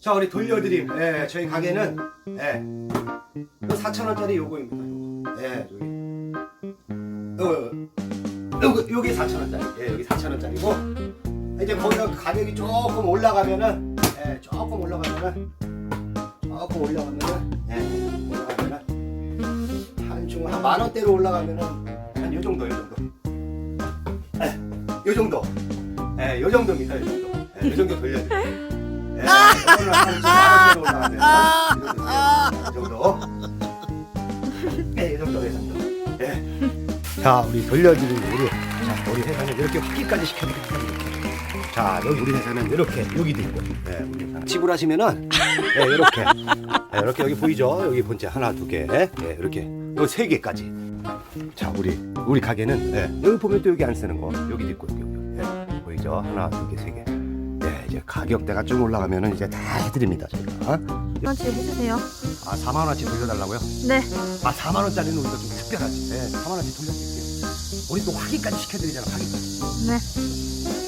자 우리 돌려드림. 예, 저희 가게는 예, 4천원짜리 요거입니다 요거. 예, 여기. 요거 요거 요게 4천원짜리. 예, 여기 4천원짜리고. 이제 거기가 가격이 조금 올라가면은 예, 조금 올라가면은 조금 올라가면은 예, 올라가면은 한중 한만 원대로 올라가면은 한 요 정도 요 정도. 예, 요 정도. 예, 요 정도입니다 요 정도. 예, 요 정도 돌려드릴게요 예. 자 우리 돌려드리는 우리 자 우리 회사는 이렇게 확기까지 시켜드립니다 자 여기 우리 회사는 이렇게 여기도 있고 예, 우리 회사는 지불하시면은 예, 이렇게 예, 이렇게 여기 보이죠? 여기 본체 하나 두개 예, 이렇게 여기 세 개까지. 자 우리 우리 가게는 예, 여기 보면 또 여기 안 쓰는 거 여기도 있고 여기, 여기 예, 보이죠? 하나 두 개 세 개 예, 이제 가격대가 좀 올라가면은 이제 다 해드립니다 저희가 원치 해주세요. 아 4만 원어치 돌려달라고요? 네. 아 4만 원짜리는 우리가 좀 특별하지 네, 4만 원치 돌려드릴게요 우리 또 확인까지 시켜드리잖아 확인까지 네.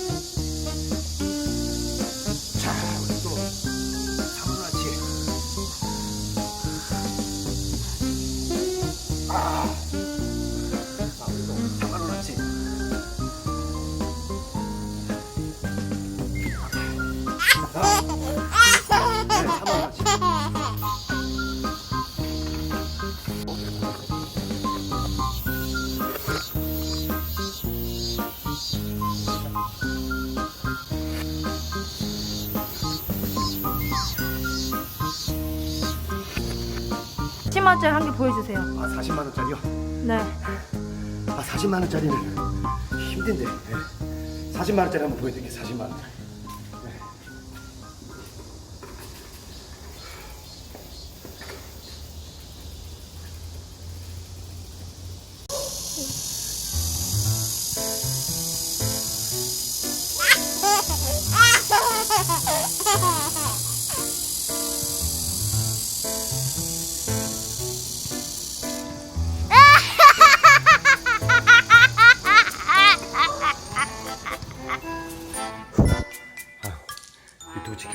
아, 네, 사문화치. 치마째 한개 보여주세요. 아, 40만 원짜리요? 네. 아, 40만 원짜리는 힘든데. 네. 40만 원짜리 한번 보여드릴게요. 40만 원짜리.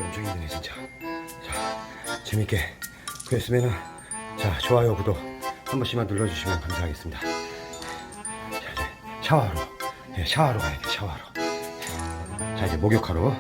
엄청 힘드네 진짜. 자 좋아요 구독 한 번씩만 눌러주시면 감사하겠습니다 샤워하러. 예, 샤워하러 가야 돼 샤워하러. 자 이제 목욕하러